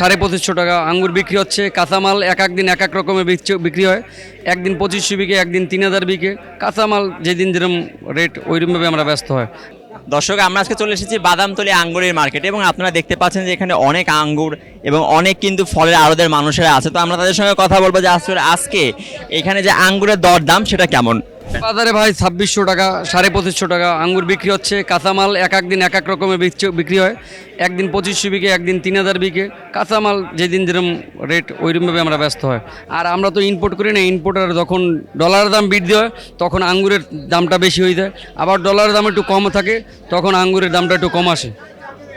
সাড়ে পঁচিশশো টাকা আঙ্গুর বিক্রি হচ্ছে। কাঁচামাল এক এক দিন এক এক রকমের বিক্রি- হয়। একদিন পঁচিশশো বিকে, একদিন তিন হাজার বিকে। কাঁচামাল যেদিন যেরকম রেট ওইরকমভাবে আমরা ব্যস্ত হয়। দর্শক, আমরা আজকে চলে এসেছি বাদামতলি আঙ্গুরের মার্কেটে এবং আপনারা দেখতে পাচ্ছেন যে এখানে অনেক আঙ্গুর এবং অনেক কিন্তু ফলের আড়তের মানুষেরা আছে। তো আমরা তাদের সঙ্গে কথা বলব যে আসলে আজকে এখানে যে আঙ্গুরের দর দাম সেটা কেমন? বাজারে ভাই ছাব্বিশশো টাকা সাড়ে পঁচিশশো টাকা। আঙ্গুর বিক্রি হচ্ছে। কাঁচামাল এক এক দিন এক এক রকমের বিক্রি- বিক্রি হয়। একদিন পঁচিশশো বিকে একদিন তিন হাজার বিকে। কাঁচামাল যেদিন যেরকম রেট ওইরকমভাবে আমরা ব্যস্ত হয়। আর আমরা তো ইম্পোর্ট করি না ইম্পোর্টার যখন ডলারের দাম বৃদ্ধি হয় তখন আঙ্গুরের দামটা বেশি হয়ে যায়। আবার ডলারের দাম একটু কম থাকে তখন আঙ্গুরের দামটা একটু কম আসে।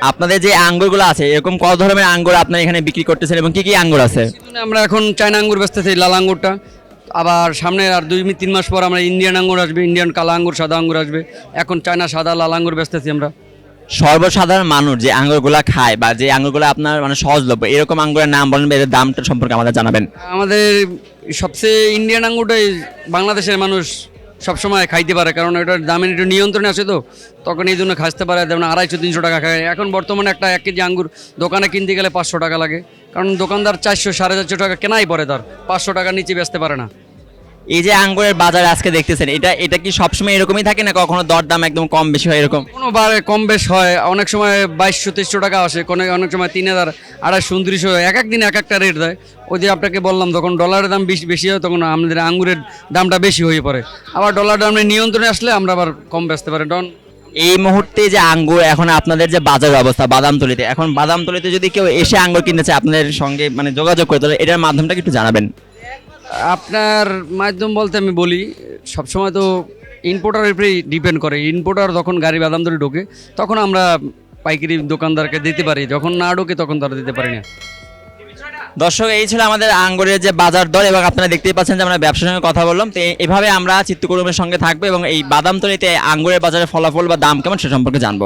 আপনাদের যে আঙ্গুরগুলো আছে এরকম কত ধরনের আঙ্গুর আপনারা এখানে বিক্রি করতেছেন এবং কি কি আঙ্গুর আছে? আমরা এখন চায়না আঙ্গুর বেচতেছি লাল আঙ্গুরটা। আবার সামনে আর দুই তিন মাস পর আমরা ইন্ডিয়ান আঙ্গুর আসবে ইন্ডিয়ান কালা আঙ্গুর সাদা আঙ্গুর আসবে। এখন চায়না সাদা লাল আঙ্গুর বেচতেছি আমরা। সর্বসাধারণ মানুষ যে আঙ্গুরগুলা খায় বা যে আঙ্গুরগুলো আপনার মানে সহজলভ্য এরকম আঙ্গুরের নাম বলেন বা এদের দামটা সম্পর্কে আমাদের জানাবেন। আমাদের সবচেয়ে ইন্ডিয়ান আঙ্গুরটাই বাংলাদেশের মানুষ সবসময় খাইতে পারে কারণ এটার দামের একটু নিয়ন্ত্রণে আছে তো। তখন এই জন্য খাসতে পারে যেমন আড়াইশো তিনশো টাকা খায়। এখন বর্তমানে একটা এক কেজি আঙ্গুর দোকানে কিনতে গেলে পাঁচশো টাকা লাগে। কারণ দোকানদার চারশো সাড়ে চারশো টাকা কেনাই পড়ে তার। পাঁচশো টাকার নিচে বেচতে পারে না। এই যে আঙ্গুরের বাজার আজকে দেখতেছেন এটা এটা কি সবসময় এরকমই থাকে না কখনো দর দাম একদম কম বেশি হয় এরকম? কোনো বারে কম বেশ হয় অনেক সময় বাইশশো তেইশশো টাকা আসে কোনো অনেক সময় তিন হাজার আড়াইশো উনত্রিশশো এক এক দিন এক একটা রেট দেয়। ওই যে আপনাকে বললাম তখন ডলারের দাম বেশি বেশি হয় তখন আমাদের আঙ্গুরের দামটা বেশি হয়ে পড়ে। আবার ডলার দাম নিয়ন্ত্রণে আসলে আমরা আবার কম বেচতে পারি। ডন এই মুহূর্তে যে আঙ্গুর এখন আপনাদের যে বাজার অবস্থা বাদামতলিতে এখন বাদামতলিতে যদি কেউ এসে আঙ্গুর কিনতে চায় আপনাদের সঙ্গে মানে যোগাযোগ করে তাহলে এটার মাধ্যমটা একটু জানাবেন? আপনার মাধ্যম বলতে আমি বলি, সবসময় তো ইম্পোর্টারের উপরেই ডিপেন্ড করে। ইম্পোর্টার যখন গাড়ি বাদাম ধরে ঢোকে, তখন আমরা পাইকারি দোকানদারকে দিতে পারি। যখন না ঢোকে, তখন তারা দিতে পারি না। দর্শক, এই ছিল আমাদের আঙ্গুরের যে বাজার দর এবং আপনারা দেখতেই পাচ্ছেন যে আমরা ব্যবসার সঙ্গে কথা বললাম। তো এভাবে আমরা চিত্তকর্মের সঙ্গে থাকব এবং এই বাদামতলিতে আঙ্গুরের বাজারের ফলাফল বা দাম কেমন সে সম্পর্কে জানব।